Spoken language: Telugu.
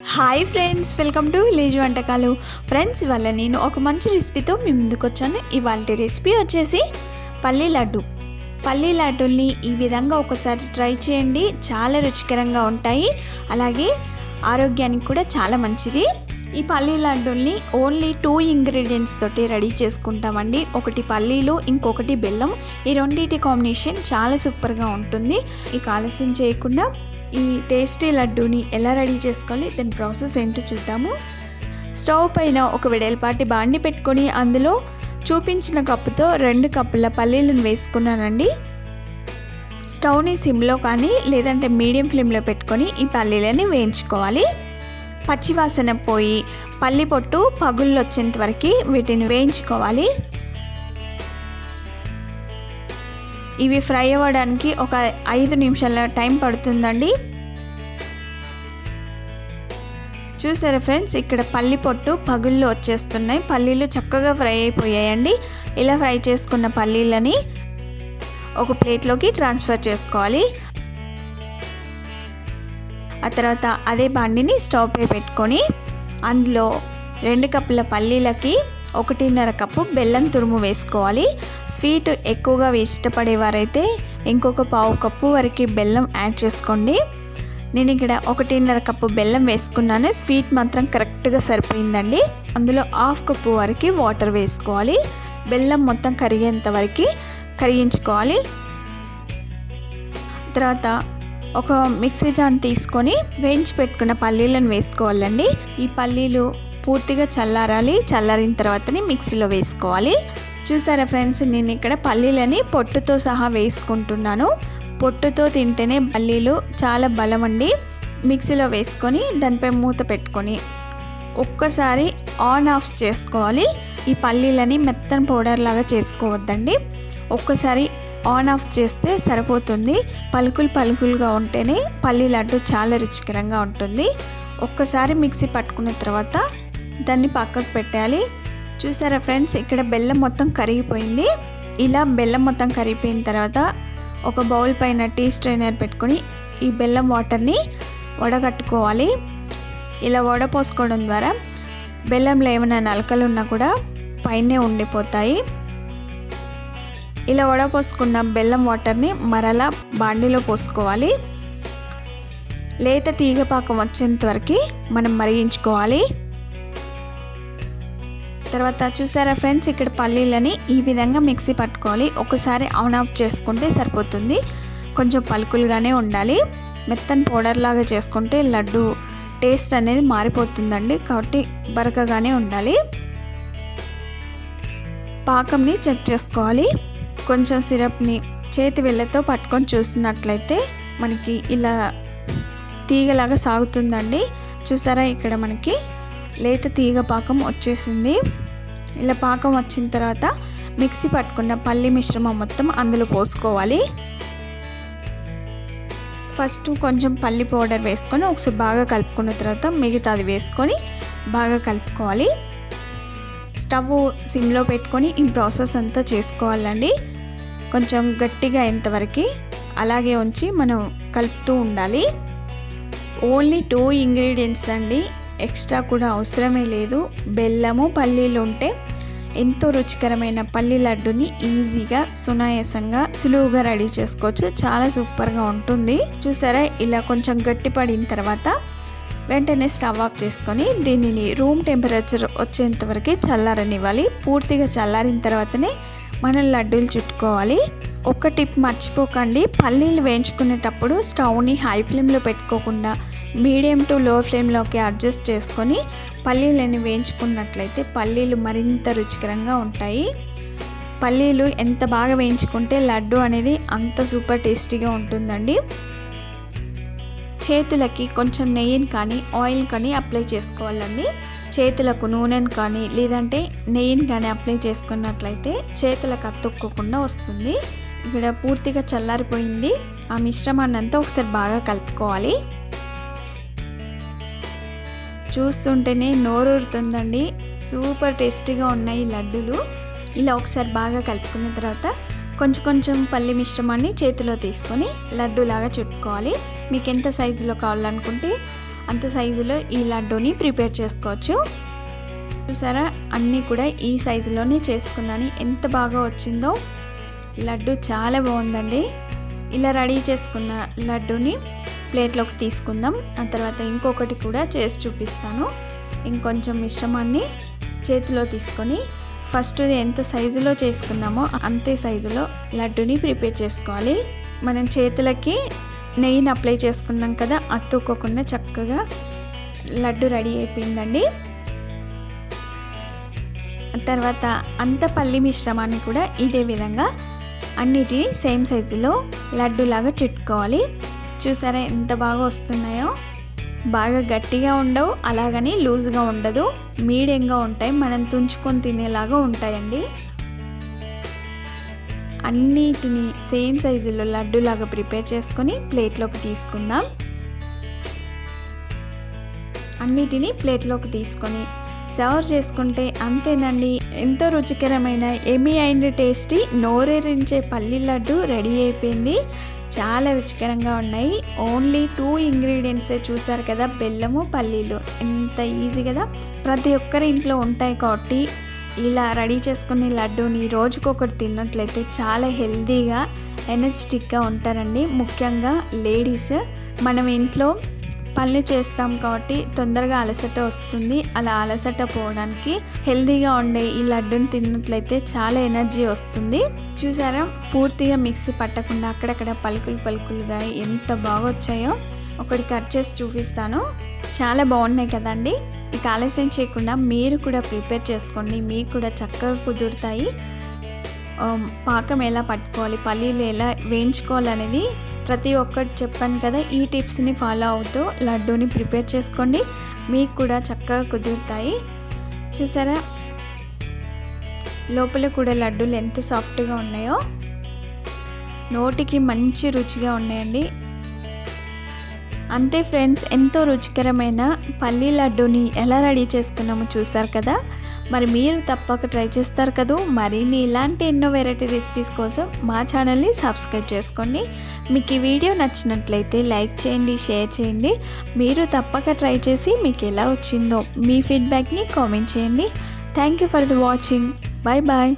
Hi friends welcome to village వంటకాలు ఫ్రెండ్స్ ఇవాళ నేను ఒక మంచి రెసిపీతో మీ ముందుకు వచ్చాను. ఇవాళ రెసిపీ వచ్చేసి పల్లీ లడ్డు. పల్లీ లడ్డూల్ని ఈ విధంగా ఒకసారి ట్రై చేయండి. చాలా రుచికరంగా ఉంటాయి. అలాగే ఆరోగ్యానికి కూడా చాలా మంచిది. ఈ పల్లీ లడ్డూల్ని ఓన్లీ టూ ఇంగ్రీడియంట్స్ తోటి రెడీ చేసుకుంటామండి. ఒకటి పల్లీలు ఇంకొకటి బెల్లం. ఈ రెండింటి కాంబినేషన్ చాలా సూపర్గా ఉంటుంది. ఇక ఆలస్యం చేయకుండా ఈ టేస్టీ లడ్డూని ఎలా రెడీ చేసుకోవాలి దాని ప్రాసెస్ ఏంటో చూద్దాము. స్టవ్ పైన ఒక వెడల్పాటి బాండి పెట్టుకొని అందులో చూపించిన కప్పుతో రెండు కప్పుల పల్లీలను వేసుకున్నానండి. స్టవ్ని సిమ్లో కానీ లేదంటే మీడియం ఫ్లేమ్లో పెట్టుకొని ఈ పల్లీలని వేయించుకోవాలి. పచ్చివాసన పోయి పల్లి పొట్టు పగుళ్ళు వచ్చేంత వరకు వీటిని వేయించుకోవాలి. ఇవి ఫ్రై అవ్వడానికి ఒక ఐదు నిమిషాల టైం పడుతుందండి. చూసారా ఫ్రెండ్స్ ఇక్కడ పల్లి పొట్టు పగుళ్ళు వచ్చేస్తున్నాయి. పల్లీలు చక్కగా ఫ్రై అయిపోయాయండి. ఇలా ఫ్రై చేసుకున్న పల్లీలని ఒక ప్లేట్లోకి ట్రాన్స్ఫర్ చేసుకోవాలి. ఆ తర్వాత అదే బండిని స్టవ్ పై పెట్టుకొని అందులో రెండు కప్పుల పల్లీలకి ఒకటిన్నర కప్పు బెల్లం తురుము వేసుకోవాలి. స్వీట్ ఎక్కువగా ఇష్టపడేవారైతే ఇంకొక పావు కప్పు వరకు బెల్లం యాడ్ చేసుకోండి. నేను ఇక్కడ ఒకటిన్నర కప్పు బెల్లం వేసుకున్నాను. స్వీట్ మాత్రం కరెక్ట్గా సరిపోయిందండి. అందులో హాఫ్ కప్పు వరకు వాటర్ వేసుకోవాలి. బెల్లం మొత్తం కరిగేంత వరకు కరిగించుకోవాలి. తర్వాత ఒక మిక్సీ జాన్ తీసుకొని వేయించి పెట్టుకున్న పల్లీలను వేసుకోవాలండి. ఈ పల్లీలు పూర్తిగా చల్లారాలి. చల్లారిన తర్వాతనే మిక్సీలో వేసుకోవాలి. చూసారా ఫ్రెండ్స్ నేను ఇక్కడ పల్లీలని పొట్టుతో సహా వేసుకుంటున్నాను. పొట్టుతో తింటేనే పల్లీలు చాలా బలం అండి. మిక్సీలో వేసుకొని దానిపై మూత పెట్టుకొని ఒక్కసారి ఆన్ ఆఫ్ చేసుకోవాలి. ఈ పల్లీలని మెత్తని పౌడర్ లాగా చేసుకోవద్దండి. ఒక్కసారి ఆన్ ఆఫ్ చేస్తే సరిపోతుంది. పలుకులు పలుకులుగా ఉంటేనే పల్లీ లడ్డు చాలా రుచికరంగా ఉంటుంది. ఒక్కసారి మిక్సీ పట్టుకున్న తర్వాత దాన్ని పక్కకు పెట్టాలి. చూసారా ఫ్రెండ్స్ ఇక్కడ బెల్లం మొత్తం కరిగిపోయింది. ఇలా బెల్లం మొత్తం కరిగిపోయిన తర్వాత ఒక బౌల్ పైన టీ స్ట్రైనర్ పెట్టుకొని ఈ బెల్లం వాటర్ని వడగట్టుకోవాలి. ఇలా వడపోసుకోవడం ద్వారా బెల్లంలో ఏమైనా నలకలు ఉన్నా కూడా పైనే ఉండిపోతాయి. ఇలా వడపోసుకున్న బెల్లం వాటర్ని మరలా బాండీలో పోసుకోవాలి. లేత తీగపాకం వచ్చేంత వరకు మనం మరిగించుకోవాలి. తర్వాత చూసారా ఫ్రెండ్స్ ఇక్కడ పల్లీలని ఈ విధంగా మిక్సీ పట్టుకోవాలి. ఒకసారి ఆన్ ఆఫ్ చేసుకుంటే సరిపోతుంది. కొంచెం పలుకులుగానే ఉండాలి. మెత్తని పౌడర్ లాగా చేసుకుంటే లడ్డు టేస్ట్ అనేది మారిపోతుందండి. కాబట్టి బరకగానే ఉండాలి. పాకంని చెక్ చేసుకోవాలి. కొంచెం సిరప్ని చేతి వెళ్ళతో పట్టుకొని చూసినట్లయితే మనకి ఇలా తీగలాగా సాగుతుందండి. చూసారా ఇక్కడ మనకి లేత తీగ పాకం వచ్చేసింది. ఇలా పాకం వచ్చిన తర్వాత మిక్సీ పట్టుకున్న పల్లి మిశ్రమం మొత్తం అందులో పోసుకోవాలి. ఫస్ట్ కొంచెం పల్లి పౌడర్ వేసుకొని ఒకసారి బాగా కలుపుకున్న తర్వాత మిగతాది వేసుకొని బాగా కలుపుకోవాలి. స్టవ్ సిమ్లో పెట్టుకొని ఈ ప్రాసెస్ అంతా చేసుకోవాలండి. కొంచెం గట్టిగా అయ్యేంతవరకు అలాగే ఉంచి మనం కలుపుతూ ఉండాలి. ఓన్లీ టూ ఇంగ్రీడియంట్స్ అండి. ఎక్స్ట్రా కూడా అవసరమే లేదు. బెల్లము పల్లీలు ఉంటే ఎంతో రుచికరమైన పల్లి లడ్డుని ఈజీగా సునాయాసంగా సులువుగా రెడీ చేసుకోవచ్చు. చాలా సూపర్గా ఉంటుంది. చూసారా? ఇలా కొంచెం గట్టి పడిన తర్వాత వెంటనే స్టవ్ ఆఫ్ చేసుకొని దీనిని రూమ్ టెంపరేచర్ వచ్చేంత వరకు చల్లారనివ్వాలి. పూర్తిగా చల్లారిన తర్వాతనే మనం లడ్డూలు చుట్టుకోవాలి. ఒక టిప్ మర్చిపోకండి. పల్లీలు వేయించుకునేటప్పుడు స్టవ్ని హై ఫ్లేమ్లో పెట్టుకోకుండా మీడియం టు లో ఫ్లేమ్లోకి అడ్జస్ట్ చేసుకొని పల్లీలని వేయించుకున్నట్లయితే పల్లీలు మరింత రుచికరంగా ఉంటాయి. పల్లీలు ఎంత బాగా వేయించుకుంటే లడ్డు అనేది అంత సూపర్ టేస్టీగా ఉంటుందండి. చేతులకి కొంచెం నెయ్యిని కానీ ఆయిల్ కానీ అప్లై చేసుకోవాలండి. చేతులకు నూనెను కానీ లేదంటే నెయ్యిని కానీ అప్లై చేసుకున్నట్లయితే చేతులకు అతుక్కోకుండా వస్తుంది. ఇక్కడ పూర్తిగా చల్లారిపోయింది. ఆ మిశ్రమాన్ని అంతా ఒకసారి బాగా కలుపుకోవాలి. చూస్తుంటేనే నోరూరుతుందండి. సూపర్ టేస్టీగా ఉన్నాయి లడ్డూలు. ఇలా ఒకసారి బాగా కలుపుకున్న తర్వాత కొంచెం కొంచెం పల్లి మిశ్రమాన్ని చేతిలో తీసుకొని లడ్డూలాగా చుట్టుకోవాలి. మీకు ఎంత సైజులో కావాలనుకుంటే అంత సైజులో ఈ లడ్డూని ప్రిపేర్ చేసుకోవచ్చు. చూసారా? అన్నీ కూడా ఈ సైజులోనే చేసుకున్నాను. ఎంత బాగా వచ్చిందో. లడ్డు చాలా బాగుందండి. ఇలా రెడీ చేసుకున్న లడ్డూని ప్లేట్లోకి తీసుకుందాం. ఆ తర్వాత ఇంకొకటి కూడా చేసి చూపిస్తాను. ఇంకొంచెం మిశ్రమాన్ని చేతిలో తీసుకొని ఫస్ట్ ఎంత సైజులో చేసుకున్నామో అంతే సైజులో లడ్డుని ప్రిపేర్ చేసుకోవాలి. మనం చేతులకి నెయ్యిని అప్లై చేసుకున్నాం కదా అత్తుకోకుండా చక్కగా లడ్డు రెడీ అయిపోయిందండి. తర్వాత అంత పల్లి మిశ్రమాన్ని కూడా ఇదే విధంగా అన్నిటినీ సేమ్ సైజులో లడ్డులాగా చుట్టుకోవాలి. చూసారా ఎంత బాగా వస్తున్నాయో? బాగా గట్టిగా ఉండవు అలాగని లూజ్గా ఉండదు. మీడియంగా ఉంటాయి మనం తుంచుకొని తినేలాగా ఉంటాయండి. అన్నిటిని సేమ్ సైజులో లడ్డూలాగా ప్రిపేర్ చేసుకొని ప్లేట్లోకి తీసుకుందాం. అన్నిటినీ ప్లేట్లోకి తీసుకొని సర్వ్ చేసుకుంటే అంతేనండి. ఎంతో రుచికరమైన ఎమీ అండ్ టేస్టీ నోరేరించే పల్లి లడ్డు రెడీ అయిపోయింది. చాలా రుచికరంగా ఉన్నాయి. ఓన్లీ టూ ఇంగ్రీడియంట్సే చూసారు కదా బెల్లము పల్లీలు. ఎంత ఈజీ కదా. ప్రతి ఒక్కరి ఇంట్లో ఉంటాయి కాబట్టి ఇలా రెడీ చేసుకునే లడ్డూని రోజుకొకటి తిన్నట్లయితే చాలా హెల్తీగా ఎనర్జెటిక్గా ఉంటారండి. ముఖ్యంగా లేడీస్. మనం ఇంట్లో పనులు చేస్తాం కాబట్టి తొందరగా అలసట వస్తుంది. అలా అలసట పోవడానికి హెల్తీగా ఉండే ఈ లడ్డూని తిన్నట్లయితే చాలా ఎనర్జీ వస్తుంది. చూసారా? పూర్తిగా మిక్సీ పట్టకుండా అక్కడక్కడ పలుకులు పలుకులుగా ఎంత బాగా వచ్చాయో ఒకటి కట్ చేసి చూపిస్తాను. చాలా బాగున్నాయి కదండి? ఇక ఆలస్యం చేయకుండా మీరు కూడా ప్రిపేర్ చేసుకోండి. మీకు కూడా చక్కగా కుదురుతాయి. పాకం ఎలా పట్టుకోవాలి? పల్లీలు ఎలా వేయించుకోవాలనేది ప్రతి ఒక్కటి చెప్పాను కదా ఈ టిప్స్ని ఫాలో అవుతూ లడ్డూని ప్రిపేర్ చేసుకోండి. మీకు కూడా చక్కగా కుదురుతాయి. చూసారా? లోపల కూడా లడ్డూలు ఎంత సాఫ్ట్గా ఉన్నాయో. నోటికి మంచి రుచిగా ఉన్నాయండి. అంతే ఫ్రెండ్స్ ఎంతో రుచికరమైన పల్లీ లడ్డూని ఎలా రెడీ చేసుకున్నామో చూసారు కదా? మరి మీరు తప్పక ట్రై చేస్తారు కదా. మరిన్ని ఇలాంటి ఎన్నో వెరైటీ రెసిపీస్ కోసం మా ఛానల్ని సబ్స్క్రైబ్ చేసుకోండి. మీకు ఈ వీడియో నచ్చినట్లయితే లైక్ చేయండి షేర్ చేయండి. మీరు తప్పక ట్రై చేసి మీకు ఎలా వచ్చిందో మీ ఫీడ్బ్యాక్ని కామెంట్ చేయండి. Thank you for the watching bye bye